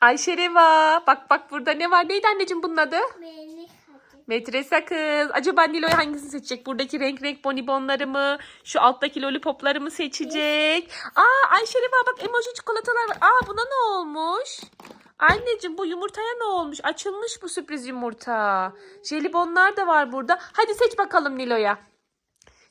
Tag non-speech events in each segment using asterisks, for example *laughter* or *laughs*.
Ayşe Reva. Bak bak burada ne var? Neydi anneciğim bunun adı? Metresa kız. Acaba Nilo'yu hangisini seçecek? Buradaki renk renk bonibonları mı? Şu alttaki lollipopları mı seçecek? Aa Ayşe Reva bak emoji çikolatalar var. Aa buna ne olmuş? Anneciğim bu yumurtaya ne olmuş? Açılmış bu sürpriz yumurta. Jelibonlar da var burada. Hadi seç bakalım Nilo'ya.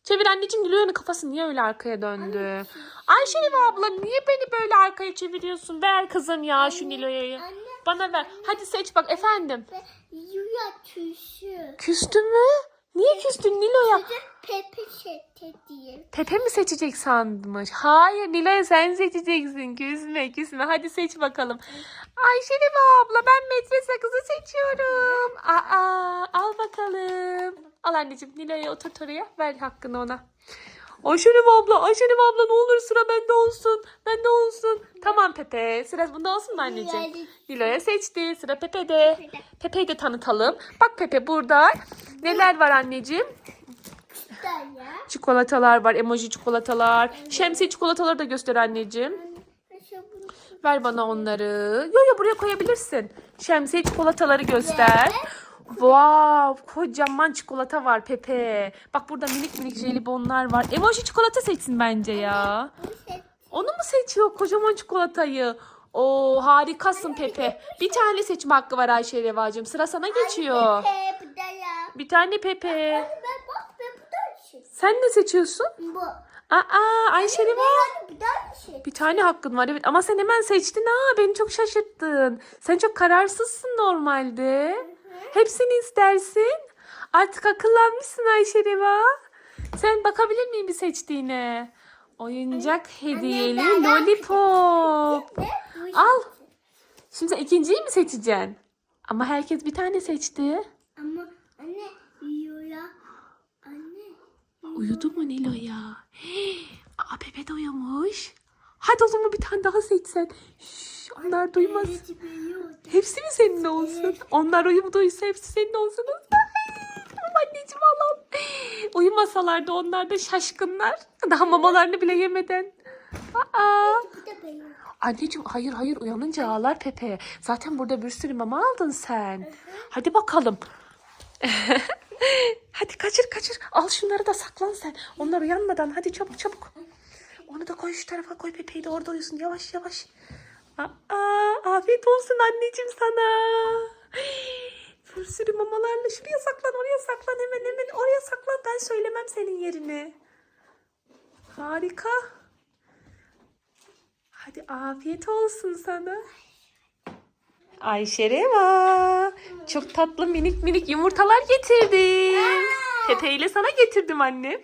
Çevir anneciğim Nilo'nun kafası niye öyle arkaya döndü? Ayşe Reva abla niye beni böyle arkaya çeviriyorsun? Ver kızım ya şu Nilo'yu. Anne Bana ver. Hadi seç bak efendim. yuya tüysü. Küstün mü? Niye küstün Nilo'ya? Pepe şete diye. Pepe mi seçecek sanmış? Hayır Nilo'ya sen seçeceksin. Küsme küsme. Hadi seç bakalım. Ayşe abla ben metre sakızı seçiyorum. Aa, al bakalım. Al anneciğim Nilo'ya oturt oraya. Ver hakkını ona. Ayşe abla, Ayşe abla ne olur sıra bende olsun. Bende olsun. Tamam Pepe. Sıra bunda olsun mu anneciğim? Nilo'ya- seçti. Sıra Pepe'de. Pepe'yi de tanıtalım. Bak Pepe burada. Neler var anneciğim? Çikolatalar var, emoji çikolatalar. Şemsiye çikolataları da göster anneciğim. Ver bana onları. Yo yo buraya koyabilirsin. Şemsiye çikolataları göster. Wow, kocaman çikolata var Pepe. Bak burada minik minik jelibonlar var. Emoji çikolata seçsin bence ya. Onu mu seçiyor kocaman çikolatayı? Oo harikasın Pepe. Bir tane seçme hakkı var Ayşe Revacığım. Sıra sana geçiyor. Bir tane Pepe. Sen ne seçiyorsun? Bu. Aa Ayşe Reva. Şey. Bir tane hakkın var evet ama sen hemen seçtin ha beni çok şaşırttın. Sen çok kararsızsın normalde. Hepsini istersin. Artık akıllanmışsın Ayşe Reva. Sen bakabilir miyim bir seçtiğine? Oyuncak hediyeli lollipop. Al. Şimdi sen ikinciyi mi seçeceksin? Ama herkes bir tane seçti. Ama anne yuya. Anne. Uyudu mu Nilo ya? Aa Pepe de uyumuş. Hadi o zaman bir tane daha seçsen. Şş, onlar duymaz. Hepsi mi senin olsun? Onlar uyumduysa hepsi senin olsun. Anneciğim Allah'ım. Uyumasalar da onlar da şaşkınlar. Daha mamalarını bile yemeden. Aa. Anneciğim hayır hayır uyanınca ağlar Pepe. Zaten burada bir sürü mama aldın sen. Hadi bakalım. *laughs* hadi kaçır kaçır. Al şunları da saklan sen. Onlar uyanmadan hadi çabuk çabuk. Onu da koy şu tarafa koy Pepe'yi de orada uyusun. Yavaş yavaş. Aa, afiyet olsun anneciğim sana. Bir sürü mamalarla şuraya saklan oraya saklan hemen hemen oraya saklan. Ben söylemem senin yerini. Harika. Hadi afiyet olsun sana. Ayşe Reva. Çok tatlı minik minik yumurtalar getirdim. Pepe ile sana getirdim annem.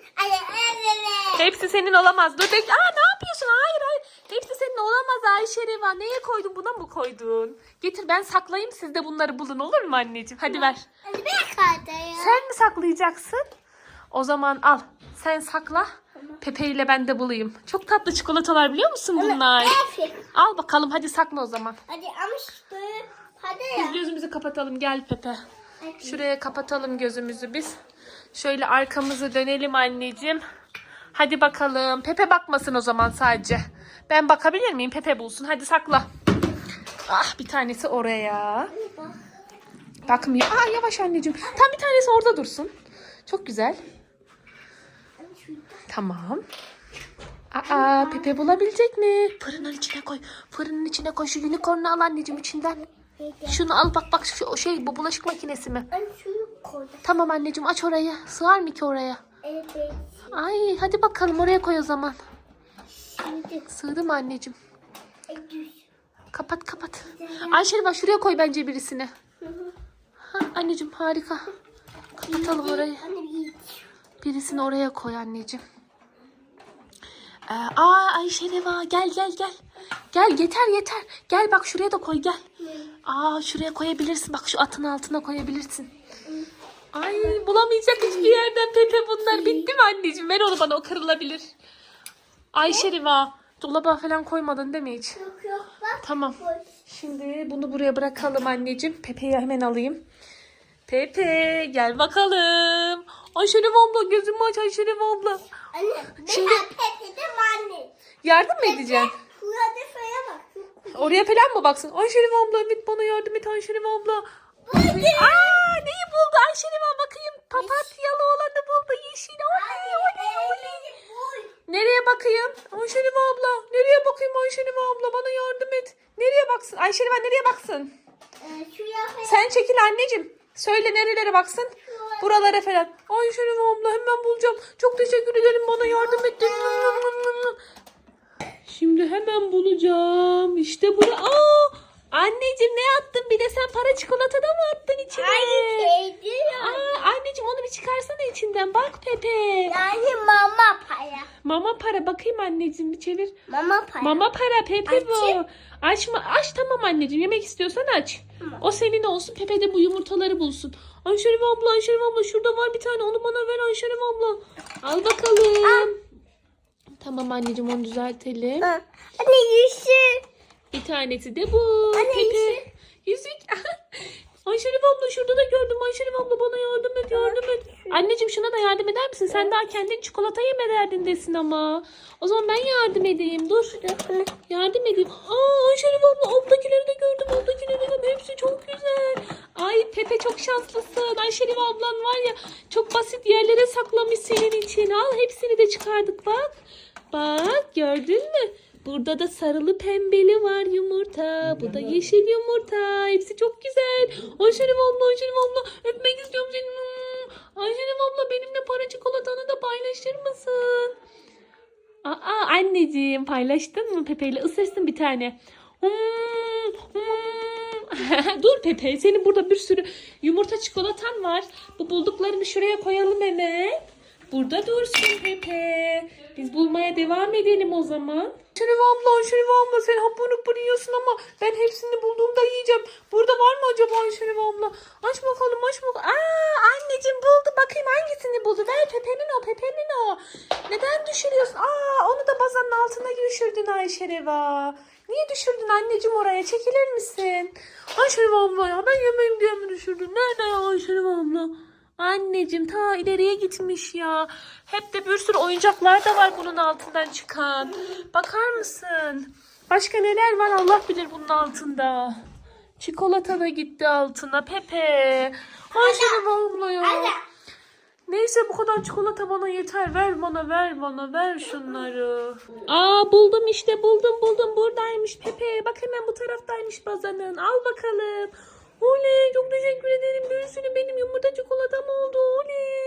Hepsi senin olamaz. Dur bekle. Aa ne yapıyorsun? Hayır hayır. Hepsi senin olamaz Ayşe Reva. Neye koydun? Buna mı koydun? Getir ben saklayayım siz de bunları bulun olur mu anneciğim? Hadi ver. Hadi ben kaldayım. Sen mi saklayacaksın? O zaman al. Sen sakla. Pepe ile ben de bulayım. Çok tatlı çikolatalar biliyor musun bunlar? Aferin. Al bakalım hadi sakla o zaman. Hadi ama hadi Biz ya. gözümüzü kapatalım gel Pepe. Şuraya kapatalım gözümüzü biz. Şöyle arkamızı dönelim anneciğim. Hadi bakalım. Pepe bakmasın o zaman sadece. Ben bakabilir miyim? Pepe bulsun. Hadi sakla. Ah bir tanesi oraya. Bakmıyor. Aa yavaş anneciğim. Tam bir tanesi orada dursun. Çok güzel. Tamam. Aa Pepe bulabilecek mi? Fırının içine koy. Fırının içine koy. Şu unicorn'u al anneciğim içinden. Şunu al bak bak şu o şey bu bulaşık makinesi mi? Ben şunu koydum. Tamam anneciğim aç orayı. Sığar mı ki oraya? Evet. Ay hadi bakalım oraya koy o zaman. Şimdi Sığdı mı anneciğim? e. Kapat kapat. Ayşe bak şuraya koy bence birisini. Ha, anneciğim harika. Kapatalım orayı. Birisini oraya koy anneciğim. Ee, aa Ayşe Reva gel gel gel. Gel yeter yeter. Gel bak şuraya da koy gel. Aa şuraya koyabilirsin. Bak şu atın altına koyabilirsin. Ay bulamayacak hiçbir yerden Pepe bunlar. Bitti mi anneciğim? Ver onu bana o kırılabilir. Ayşe Reva dolaba falan koymadın değil mi hiç? Yok yok bak. Tamam. Şimdi bunu buraya bırakalım anneciğim. Pepe'yi hemen alayım. Pepe gel bakalım. Ayşerif abla gözümü aç Ayşerif abla. Anne ben Şimdi- Pepe'de anne. Yardım mı edeceksin? Oraya falan mı baksın? Ayşerif abla evet bana yardım et Ayşerif abla. Aa neyi buldu abla bakayım. Papatyalı olanı buldu yeşil. Oley oley oley. Nereye bakayım? Ayşerif abla. Nereye bakayım Ayşerif abla? Bana yardım et. Nereye baksın? Abla nereye baksın? Ee. Sen çekil anneciğim. Söyle nerelere baksın? Buralara falan. Ay Şerif abla hemen bulacağım. Çok teşekkür ederim bana yardım ettin. Şimdi hemen bulacağım. İşte bura. Aa! Anneciğim ne attın? Bir de sen para çikolata da mı attın içine? Hayır teyze. Aa, anneciğim onu bir çıkarsana içinden. Bak Pepe. Yani mama para. Mama para bakayım anneciğim bir çevir. Mama para. Mama para Pepe bu. Açayım. Açma aç tamam anneciğim yemek istiyorsan aç. O senin olsun Pepe de bu yumurtaları bulsun. Ayşerif abla Ayşerif abla şurada var bir tane onu bana ver Ayşerif abla. Al bakalım. Tamam anneciğim onu düzeltelim. Anne yüzü. Bir tanesi de bu. Anne, Pepe. yüzük. *laughs* Ayşerif abla şurada da gördüm. Ayşerif abla bana yardım et yardım et. Anneciğim şuna da yardım eder misin? Sen daha kendin çikolata yeme derdindesin ama. O zaman ben yardım edeyim. Dur. Yardım edeyim. Aa Ayşerif abla alttakileri de gördüm. Alttakileri de hepsi çok güzel. Ay Pepe çok şanslısın. Ayşerif ablan var ya çok basit yerlere saklamış senin için. Al hepsini de çıkardık bak. Bak gördün mü? Burada da sarılı pembeli var yumurta. Bu da yeşil yumurta. Hepsi çok güzel. Ayşerif abla, Ayşerif abla öpmek istiyorum seni. Ayşerif abla benimle para çikolatanı da paylaşır mısın? Aa anneciğim paylaştın mı Pepe ile? Isırsın bir tane. Hmm, hmm. *laughs* Dur Pepe senin burada bir sürü yumurta çikolatan var. Bu bulduklarını şuraya koyalım hemen. Burada dursun Pepe. Biz bulmaya devam edelim o zaman. Şerif abla, Şerif abla sen hapur hapur ama ben hepsini bulduğumda yiyeceğim. Burada var mı acaba Şerif abla? Aç bakalım aç bakalım. Aa anneciğim buldu bakayım hangisini buldu. Ver Pepe'nin o Pepe'nin o. Neden düşürüyorsun? Aa onu da bazanın altına düşürdün Ayşereva. Niye düşürdün anneciğim oraya? Çekilir misin? Ayşereva abla ya ben yemeğim diye mi düşürdün? Nerede ya Ayşereva abla? Anneciğim ta ileriye gitmiş ya. Hep de bir sürü oyuncaklar da var bunun altından çıkan. Bakar mısın? Başka neler var Allah bilir bunun altında. Çikolata da gitti altına Pepe. Abla ya. Anne. Neyse bu kadar çikolata bana yeter. Ver bana ver bana ver şunları. Aa buldum işte buldum buldum buradaymış Pepe. Bak hemen bu taraftaymış bazanın. Al bakalım. Oley çok teşekkür ederim. Bir benim yumurta çikolatam oldu. Oley.